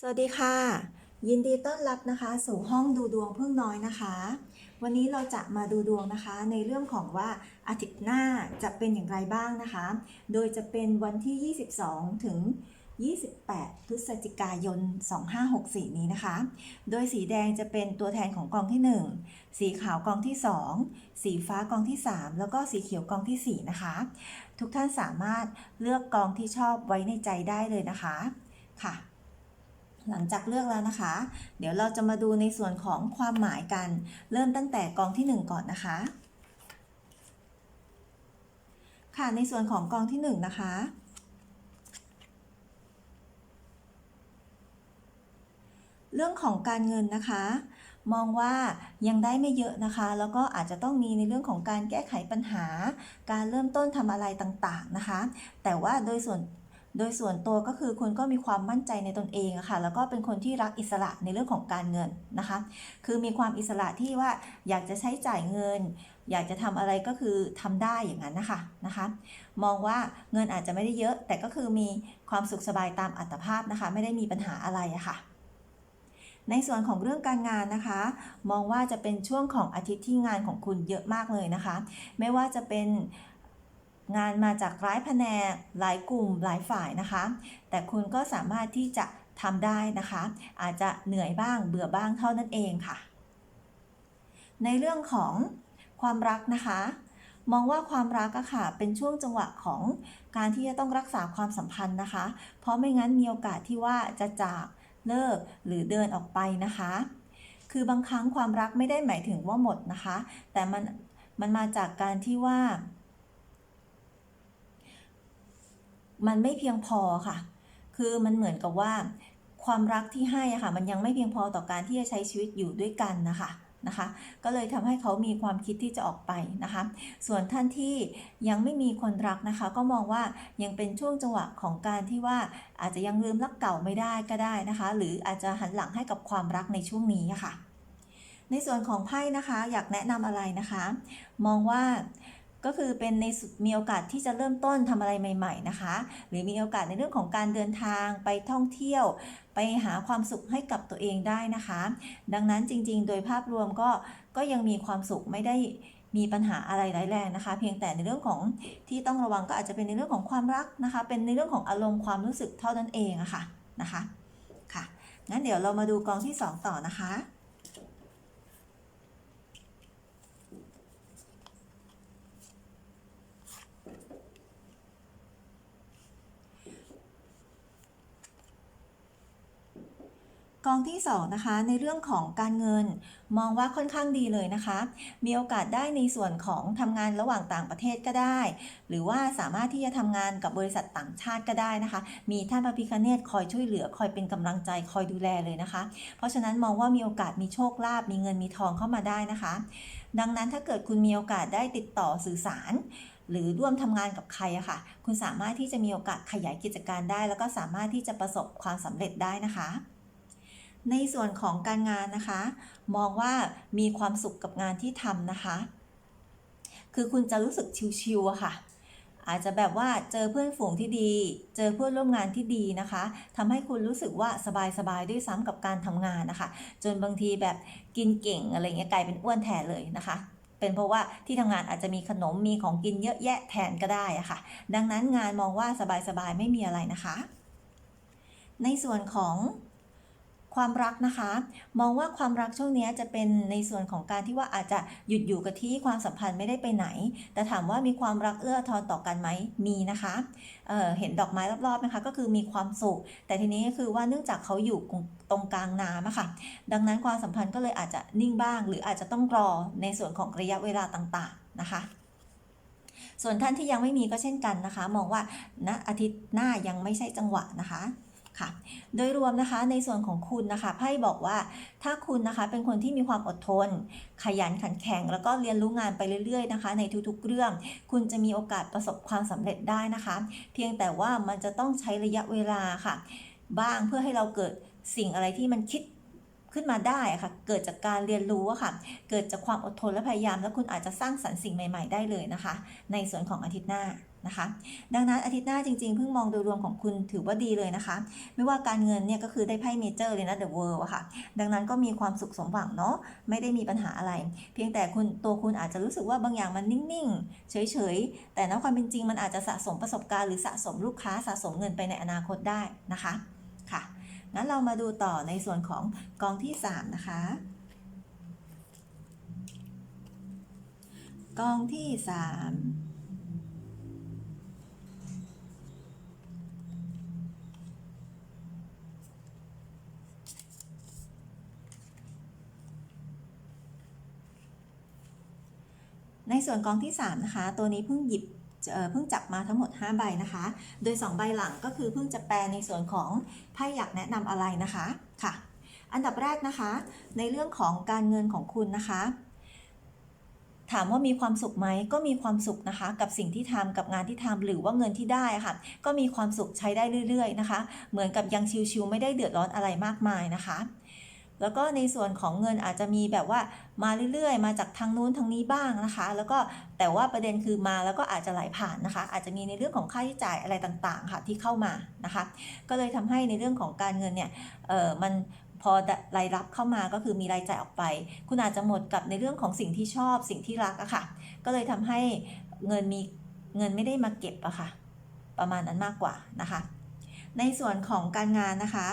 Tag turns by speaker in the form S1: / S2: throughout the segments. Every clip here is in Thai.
S1: สวัสดีค่ะ ยินดีต้อนรับนะคะ สู่ห้องดูดวงพึ่งน้อยนะคะ วันนี้เราจะมาดูดวงนะคะ ในเรื่องของว่าอาทิตย์หน้าจะเป็นอย่างไรบ้างนะคะ โดยจะเป็นวันที่ 22 ถึง 28 พฤศจิกายน 2564 นี้นะคะ โดยสีแดงจะเป็นตัวแทนของกองที่ 1 สีขาวกองที่ 2 สีฟ้ากองที่ 3 แล้วก็สีเขียวกองทีสี่4 นะคะ ทุกท่านสามารถเลือกกองที่ชอบไว้ในใจได้เลยนะคะ ค่ะ หลังจากเลือกแล้วนะคะ เดี๋ยวเราจะมาดูในส่วนของความหมายกัน เริ่มตั้งแต่กองที่ 1 ก่อนนะคะ ค่ะ ในส่วนของกองที่ 1 นะคะ เรื่องของการเงินนะคะ มองว่ายังได้ไม่เยอะนะคะ แล้วก็อาจจะต้องมีในเรื่องของการแก้ไขปัญหา การเริ่มต้นทำอะไรต่างๆนะคะ แต่ว่าโดยส่วน โดยส่วนตัวก็คือคุณก็มีความมั่นใจในตนเองอะค่ะ แล้วก็เป็นคนที่รักอิสระในเรื่องของการเงินนะคะ คือมีความอิสระที่ว่าอยากจะใช้จ่ายเงิน อยากจะทำอะไรก็คือทำได้อย่างนั้นนะคะนะคะ มองว่าเงินอาจจะไม่ได้เยอะ แต่ก็คือมีความสุขสบายตามอัตภาพนะคะ ไม่ได้มีปัญหาอะไรอะค่ะในส่วนของเรื่องการงานนะคะ มองว่าจะเป็นช่วงของอาทิตย์ที่งานของคุณเยอะมากเลยนะคะ ไม่ว่าจะเป็น งานมาจากหลายแผนกหลายกลุ่มหลายฝ่ายนะคะ แต่คุณก็สามารถที่จะทำได้นะคะ อาจจะเหนื่อยบ้างเบื่อบ้างเท่านั้นเองค่ะ ในเรื่องของความรักนะคะ มองว่าความรักอะค่ะ เป็นช่วงจังหวะของการที่จะต้องรักษาความสัมพันธ์นะคะ เพราะไม่งั้นมีโอกาสที่ว่าจะจากเลิกหรือเดินออกไปนะคะ คือบางครั้งความรักไม่ได้หมายถึงว่าหมดนะคะ แต่มันมันมาจากการที่ว่า มันไม่เพียงพอค่ะ คือมันเหมือนกับว่า ความรักที่ให้อะค่ะ มันยังไม่เพียงพอต่อการที่จะใช้ชีวิตอยู่ด้วยกันนะคะนะคะ ก็เลยทำให้เขามีความคิดที่จะออกไปนะคะ ส่วนท่านที่ยังไม่มีคนรักนะคะ ก็มองว่ายังเป็นช่วงจังหวะของการที่ว่าอาจจะยังลืมรักเก่าไม่ได้ก็ได้นะคะ หรืออาจจะหันหลังให้กับความรักในช่วงนี้ค่ะ ในส่วนของไพ่นะคะ อยากแนะนำอะไรนะคะ มองว่า ก็คือเป็นในสุดมีโอกาสที่จะเริ่มต้นทำอะไรใหม่ ๆนะคะ หรือมีโอกาสในเรื่องของการเดินทางไปท่องเที่ยว ไปหาความสุขให้กับตัวเองได้นะคะ ดังนั้นจริงๆ โดยภาพรวมก็ก็ยังมีความสุขไม่ได้มีปัญหาอะไรร้ายแรงนะคะ เพียงแต่ในเรื่องของที่ต้องระวังก็อาจจะเป็นในเรื่องของความรักนะคะ เป็นในเรื่องของอารมณ์ความรู้สึกเท่านั้นเองอะค่ะนะคะค่ะงั้นเดี๋ยวเรามาดูกองที่ 2 ต่อนะคะ กองที่2นะคะในเรื่องของการเงินมองว่าค่อนข้างดีเลยนะคะ มีโอกาสได้ในส่วนของทำงานระหว่างต่างประเทศก็ได้ หรือว่าสามารถที่จะทำงานกับบริษัทต่างชาติก็ได้นะคะ มีท่านพระพิคเนตคอยช่วยเหลือคอยเป็นกำลังใจคอยดูแลเลยนะคะ เพราะฉะนั้นมองว่ามีโอกาสมีโชคลาภมีเงินมีทองเข้ามาได้นะคะ ดังนั้นถ้าเกิดคุณมีโอกาสได้ติดต่อสื่อสาร หรือร่วมทำงานกับใครอะค่ะ คุณสามารถที่จะมีโอกาสขยายกิจการได้ แล้วก็สามารถที่จะประสบความสำเร็จได้นะคะ ในส่วนของการงานนะคะ มองว่ามีความสุขกับงานที่ทำนะคะ คือคุณจะรู้สึกชิวๆอะค่ะ อาจจะแบบว่าเจอเพื่อนฝูงที่ดี เจอเพื่อนร่วมงานที่ดีนะคะทำให้คุณรู้สึกว่าสบายๆด้วยซ้ำกับการทำงานนะคะ จนบางทีแบบกินเก่งอะไรเงี้ยกลายเป็นอ้วนแทนเลยนะคะเป็นเพราะว่าที่ทำงานอาจจะมีขนมมีของกินเยอะแยะแทนก็ได้อะค่ะ ดังนั้นงานมองว่าสบายๆไม่มีอะไรนะคะ ในส่วนของ ความรักนะคะ มองว่าความรักช่วงนี้จะเป็นในส่วนของการที่ว่าอาจจะหยุดอยู่กับที่ความสัมพันธ์ไม่ได้ไปไหน แต่ถามว่ามีความรักเอื้อทอนต่อกันไหมมีนะคะเเห็นดอกไม้รอบๆนะคะก็คือมีความสุข แต่ทีนี้ก็คือว่าเนื่องจากเขาอยู่ตรงกลางน้ำอะค่ะ ดังนั้นความสัมพันธ์ก็เลยอาจจะนิ่งบ้าง หรืออาจจะต้องรอในส่วนของระยะเวลาต่างๆนะคะส่วนท่านที่ยังไม่มีก็เช่นกันนะคะ มองว่าณอาทิตย์หน้ายังไม่ใช่จังหวะนะคะ ค่ะ โดยรวมนะคะในส่วนของคุณนะคะไพ่บอกว่าถ้าคุณนะคะเป็นคนที่มีความอดทน ขยันขันแข็ง แล้วก็เรียนรู้งานไปเรื่อยๆนะคะ ในทุกๆเรื่อง คุณจะมีโอกาสประสบความสำเร็จได้นะคะ เพียงแต่ว่ามันจะต้องใช้ระยะเวลาค่ะ บ้างเพื่อให้เราเกิดสิ่งอะไรที่มันคิดขึ้นมาได้ค่ะ เกิดจากการเรียนรู้ค่ะ เกิดจากความอดทนและพยายาม แล้วคุณอาจจะสร้างสรรค์สิ่งใหม่ ๆ ได้เลยนะคะ ในส่วนของอาทิตย์หน้า นะคะ ดังนั้นอาทิตย์หน้าจริงๆ เพิ่งมองโดยรวมของคุณถือว่าดีเลยนะคะ ไม่ว่าการเงินเนี่ยก็คือได้ไพ่เมเจอร์เลยนะ The World อะค่ะ ดังนั้นก็มีความสุขสมหวังเนาะ ไม่ได้มีปัญหาอะไร เพียงแต่คุณตัวคุณอาจจะรู้สึกว่าบางอย่างมันนิ่งๆ เฉยๆ แต่ณความเป็นจริงมันอาจจะสะสมประสบการณ์หรือสะสมลูกค้าสะสมเงินไปในอนาคตได้นะคะ ค่ะ งั้นเรามาดูต่อในส่วนของกองที่ 3 นะคะ กองที่ 3 ส่วนกองที่3นะคะตัวนี้เพิ่งหยิบเพิ่งจับมาทั้งหมด 5 ใบนะคะ โดย 2 ใบหลังก็คือเพิ่งจะแปลในส่วนของไพ่อยากแนะนำอะไรนะคะค่ะ อันดับแรกนะคะ ในเรื่องของการเงินของคุณนะคะ ถามว่ามีความสุขไหมก็มีความสุขนะคะ กับสิ่งที่ทำกับงานที่ทำหรือว่าเงินที่ได้ค่ะ ก็มีความสุขใช้ได้เรื่อย ๆ นะคะ เหมือนกับยังชิวๆไม่ได้เดือดร้อนอะไรมากมายนะคะ แล้วก็ในส่วนของเงินอาจจะมีแบบว่ามาเรื่อยๆ มาจากทางนู้นทางนี้บ้างนะคะ แล้วก็แต่ว่าประเด็นคือมาแล้วก็อาจจะไหลผ่านนะคะ อาจจะมีในเรื่องของค่าใช้จ่ายอะไรต่างๆค่ะที่เข้ามานะคะ ก็เลยทำให้ในเรื่องของการเงินเนี่ยเออมันพอรายรับเข้ามาก็คือมีรายจ่ายออกไป คุณอาจจะหมดกับในเรื่องของสิ่งที่ชอบสิ่งที่รักอะค่ะ ก็เลยทำให้เงินมีเงินไม่ได้มาเก็บอะค่ะ ประมาณนั้นมากกว่านะคะ ในส่วนของการงานนะคะ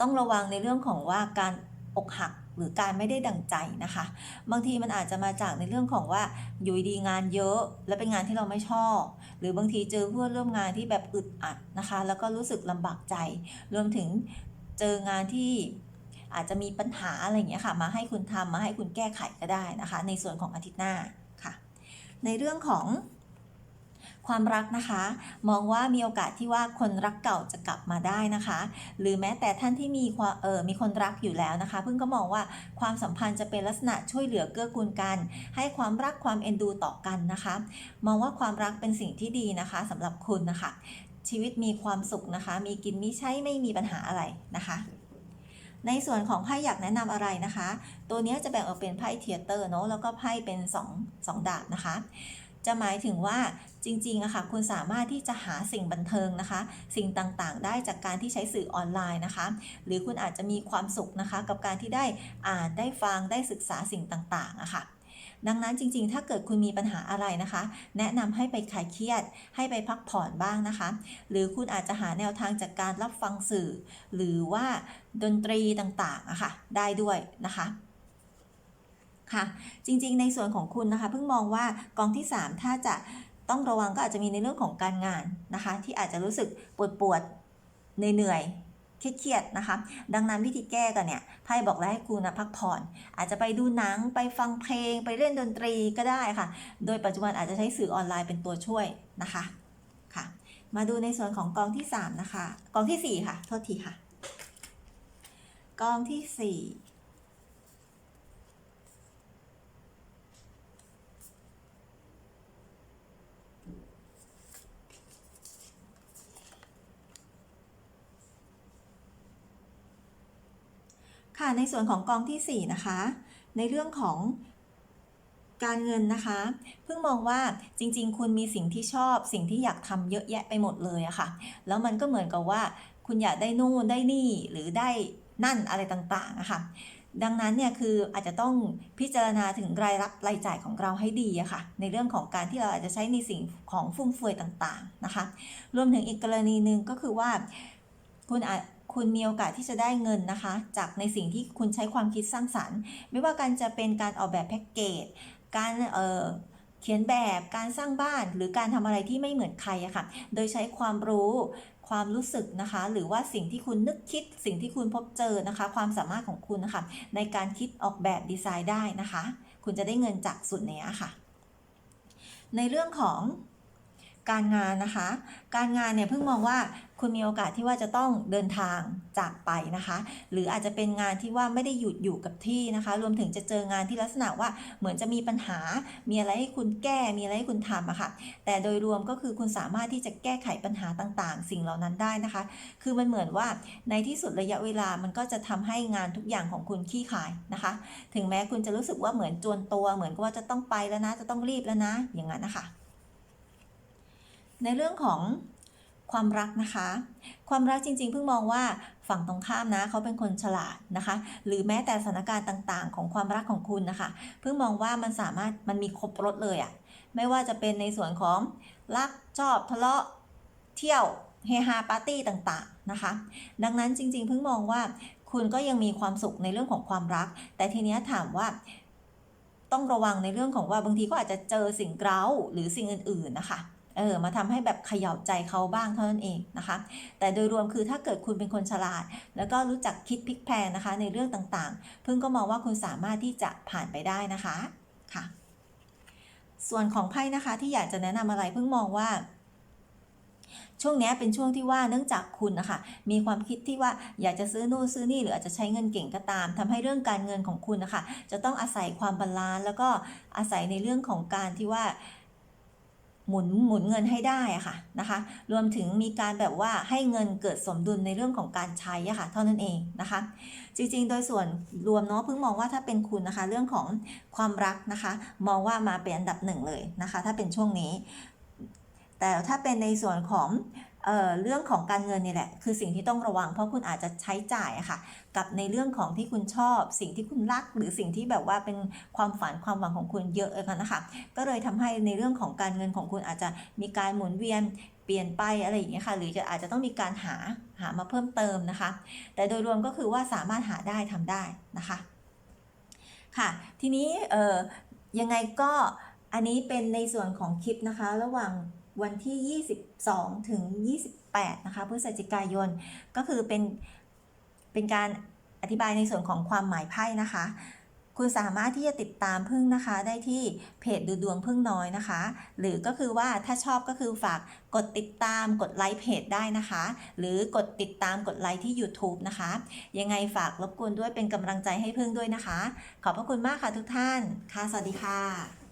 S1: ต้องระวังในเรื่องของว่าการอกหักหรือการไม่ได้ดั่งใจนะคะ บางทีมันอาจจะมาจากในเรื่องของว่าอยู่ดีงานเยอะ และเป็นงานที่เราไม่ชอบ หรือบางทีเจอเพื่อนร่วมงานที่แบบอึดอัดนะคะ แล้วก็รู้สึกลำบากใจ รวมถึงเจองานที่อาจจะมีปัญหาอะไรอย่างเงี้ยค่ะ มาให้คุณทำมาให้คุณแก้ไขก็ได้นะคะ ในส่วนของอาทิตย์หน้าค่ะ ในเรื่องของ ความรักนะคะ มองว่ามีโอกาสที่ว่าคนรักเก่าจะกลับมาได้นะคะ หรือแม้แต่ท่านที่มีความเออมีคนรักอยู่แล้วนะคะ เพิ่งก็มองว่าความสัมพันธ์จะเป็นลักษณะช่วยเหลือเกื้อกูลกัน ให้ความรักความเอ็นดูต่อกันนะคะ มองว่าความรักเป็นสิ่งที่ดีนะคะสำหรับคุณนะคะ ชีวิตมีความสุขนะคะ มีกินมีใช้ไม่มีปัญหาอะไรนะคะในส่วนของไพ่อยากแนะนำอะไรนะคะ ตัวนี้จะแบ่งออกเป็นไพ่เทียเตอร์เนาะแล้วก็ไพ่เป็น2 2ดาบนะคะ จะหมายถึงว่าจริงๆอะค่ะคุณสามารถที่จะหาสิ่งบันเทิงนะคะ สิ่งต่างๆ ได้จากการที่ใช้สื่อออนไลน์นะคะ หรือคุณอาจจะมีความสุขนะคะ กับการที่ได้อ่านได้ฟังได้ศึกษาสิ่งต่างๆอะค่ะดังนั้นจริงๆ ถ้าเกิดคุณมีปัญหาอะไรนะคะ แนะนำให้ไปคลายเครียด ให้ไปพักผ่อนบ้างนะคะ หรือคุณอาจจะหาแนวทางจากการรับฟังสื่อ หรือว่าดนตรีต่างๆอะค่ะ ได้ด้วยนะคะ ค่ะ จริงๆ ในส่วนของคุณนะคะ เพิ่งมองว่ากองที่ 3 ถ้าจะต้องระวังก็อาจจะมีในเรื่องของการงานนะคะ ที่อาจจะรู้สึกปวดปวดๆเหนื่อยๆเครียดๆนะคะ ดังนั้นวิธีแก้กันเนี่ยไพ่บอกแล้วให้คุณนะพักผ่อน อาจจะไปดูหนังไปฟังเพลง ไปเล่นดนตรีก็ได้ค่ะ โดยปัจจุบันอาจจะใช้สื่อออนไลน์เป็นตัวช่วยนะคะค่ะ มาดูในส่วนของกองที่ 3 นะคะ กองทีสี่4 ค่ะ โทษทีค่ะ กองที่ 4 ค่ะในส่วนของกองที่ 4 นะคะ ในเรื่องของการเงินนะคะ เพิ่งมองว่าจริง ๆ คุณมีสิ่งที่ชอบ สิ่งที่อยากทำเยอะแยะไปหมดเลยอะค่ะ แล้วมันก็เหมือนกับว่า คุณอยากได้นู่นได้นี่หรือได้นั่นอะไรต่างๆอะค่ะ ดังนั้นเนี่ยคืออาจจะต้องพิจารณาถึงรายรับรายจ่ายของเราให้ดีอะค่ะ ในเรื่องของการที่เราอาจจะใช้ในสิ่งของฟุ่มเฟือยต่างๆนะคะ รวมถึงอีกกรณีหนึ่งก็คือว่าคุณอาจ คุณมีโอกาสที่จะได้เงินนะคะ จากในสิ่งที่คุณใช้ความคิดสร้างสรรค์ ไม่ว่าการจะเป็นการออกแบบแพ็กเกจ การเออเขียนแบบการสร้างบ้านหรือการทำอะไรที่ไม่เหมือนใครอะค่ะ โดยใช้ความรู้ความรู้สึกนะคะ หรือว่าสิ่งที่คุณนึกคิด สิ่งที่คุณพบเจอนะคะ ความสามารถของคุณนะคะ ในการคิดออกแบบดีไซน์ได้นะคะ คุณจะได้เงินจากส่วนนี้ค่ะ ในเรื่องของการงานนะคะ การงานเนี่ยเพิ่งมองว่า คุณมีโอกาสที่ว่าจะต้องเดินทางจากไปนะคะ หรืออาจจะเป็นงานที่ว่าไม่ได้หยุดอยู่กับที่นะคะ รวมถึงจะเจองานที่ลักษณะว่าเหมือนจะมีปัญหา มีอะไรให้คุณแก้ มีอะไรให้คุณทำอะค่ะ แต่โดยรวมก็คือคุณสามารถที่จะแก้ไขปัญหาต่างๆ สิ่งเหล่านั้นได้นะคะ คือมันเหมือนว่าในที่สุดระยะเวลามันก็จะทำให้งานทุกอย่างของคุณขี้ขายนะคะ ถึงแม้คุณจะรู้สึกว่าเหมือนจวนตัวเหมือนกับว่าจะต้องไปแล้วนะ จะต้องรีบแล้วนะ อย่างนั้นนะคะ ในเรื่องของ ความรักนะคะ ความรักจริงๆ เพิ่งมองว่าฝั่งตรงข้ามนะเขาเป็นคนฉลาดนะคะ หรือแม้แต่สถานการณ์ต่างๆ ของความรักของคุณนะคะ เพิ่งมองว่ามันสามารถมันมีครบรถเลยอะไม่ว่าจะเป็นในส่วนของรักชอบทะเลาะเที่ยวเฮฮาปาร์ตี้ต่างๆนะคะ ดังนั้นจริงๆ เพิ่งมองว่าคุณก็ยังมีความสุขในเรื่องของความรัก แต่ทีเนี้ยถามว่าต้องระวังในเรื่องของว่าบางทีก็อาจจะเจอสิ่งเร้าหรือสิ่งอื่นๆนะคะ เออมาทำให้แบบเขย่าใจเขาบ้างเท่านั้นเองนะคะ แต่โดยรวมคือถ้าเกิดคุณเป็นคนฉลาด แล้วก็รู้จักคิดพลิกแพงนะคะ ในเรื่องต่างๆพิ่งก็มองว่าคุณสามารถที่จะผ่านไปได้นะคะค่ะ ส่วนของไพ่นะคะที่อยากจะแนะนำอะไรพิ่งมองว่าช่วงนี้เป็นช่วงที่ว่าเนื่องจากคุณนะคะมีความคิดที่ว่าอยากจะซื้อนู่นซื้อนี่หรืออาจจะใช้เงินเก่งก็ตามทำให้เรื่องการเงินของคุณนะคะจะต้องอาศัยความบาลานซ์แล้วก็อาศัยในเรื่องของการที่ว่า หมุนหมุนเงินให้ได้อะค่ะนะคะ รวมถึงมีการแบบว่าให้เงินเกิดสมดุลในเรื่องของการใช้อะค่ะเท่านั้นเองนะคะ จริงๆ โดยส่วนรวมเนาะเพิ่งมองว่าถ้าเป็นคุณนะคะ เรื่องของความรักนะคะ มองว่ามาเป็นอันดับหนึ่งเลยนะคะ ถ้าเป็นช่วงนี้ แต่ถ้าเป็นในส่วนของ เเรื่องของการเงินนี่แหละ คือสิ่งที่ต้องระวัง เพราะคุณอาจจะใช้จ่ายค่ะ กับในเรื่องของที่คุณชอบ สิ่งที่คุณรัก หรือสิ่งที่แบบว่าเป็นความฝันความหวังของคุณเยอะเลยนะคะ ก็เลยทำให้ในเรื่องของการเงินของคุณอาจจะมีการหมุนเวียนเปลี่ยนไปอะไรอย่างเงี้ยค่ะ หรือจะอาจจะต้องมีการหาหามาเพิ่มเติมนะคะ แต่โดยรวมก็คือว่าสามารถหาได้ทำได้นะคะค่ะ ทีนี้เออยังไงก็อันนี้เป็นในส่วนของคลิปนะคะ ระหว่าง วันที่ 22 ถึง 28 นะคะพฤศจิกายน ก็คือเป็น เป็นการอธิบายในส่วนของความหมายไพ่นะคะ คุณสามารถที่จะติดตามพึ่งนะคะ ได้ที่เพจดูดวงพึ่งน้อยนะคะ หรือก็คือว่าถ้าชอบก็คือฝากกดติดตามกดไลค์เพจได้นะคะ หรือกดติดตามกดไลค์ที่ YouTube นะคะ ยังไงฝากรบกวนด้วยเป็นกำลังใจให้พึ่งด้วยนะคะ ขอบพระคุณมากค่ะทุกท่าน ค่ะ สวัสดีค่ะ